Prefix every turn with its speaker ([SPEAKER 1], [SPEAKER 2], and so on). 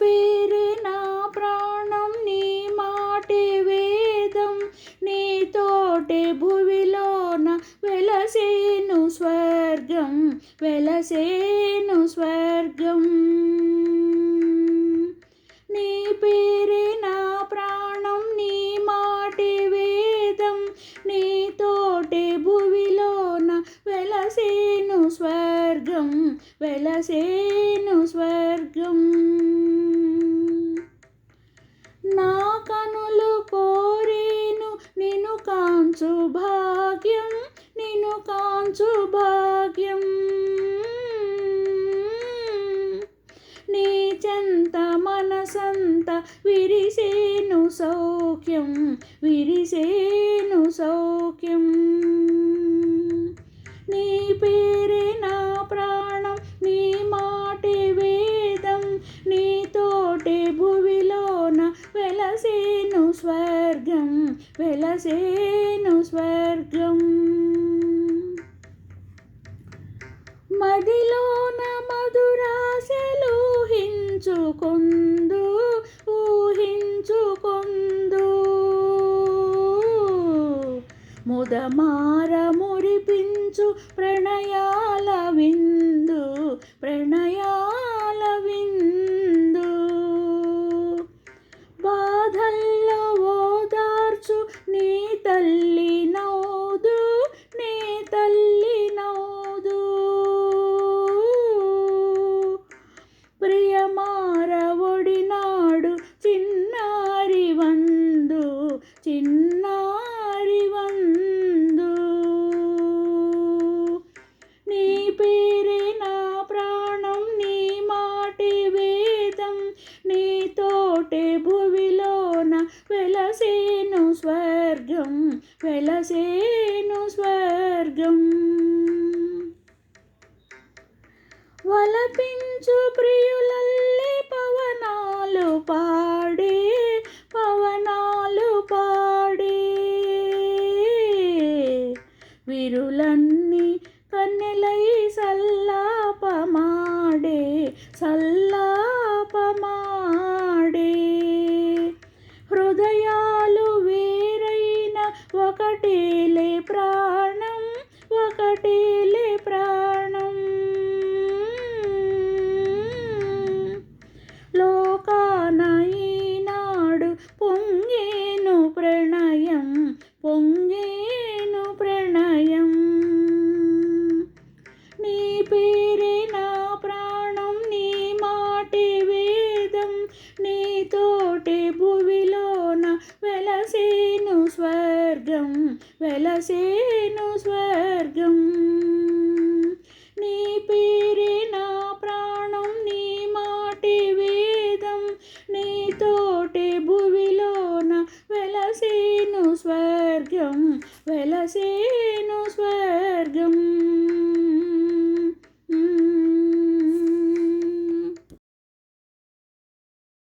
[SPEAKER 1] పేరే నా ప్రాణం నీ మాటే వేదం. నీ తోటే భువిలోన వెలసేను స్వర్గం వెలసేను స్వర్గం. స్వర్గం వెలసేను స్వర్గం. నా కనులు కోరేను నిన్ను కాంచు భాగ్యం నిన్ను కాంచు భాగ్యం. నీ చెంత మనసంత విరిసేను సౌఖ్యం విరిసేను సౌఖ్యం. నీ పేరే వెలసేను స్వర్గం. మదిలోన మధురాశలు ఊహించుకొందు ఊహించుకొందు. ముదమార మురిపించు ప్రణయా స్వర్గం వెలసేను స్వర్గం. వలపించు ప్రియులల్లి పవనాలు పాడే పవనాలు పాడే. విరులన్నీ కన్నెలై సల్లాపమాడే సల్లా ఒకటేలే ప్రాణం స్వర్గం వెలసేను స్వర్గం. నీ పేరే నా ప్రాణం నీ మాటి వేదం. నీ తోటి భువిలోన వెలసేను స్వర్గం వెలసేను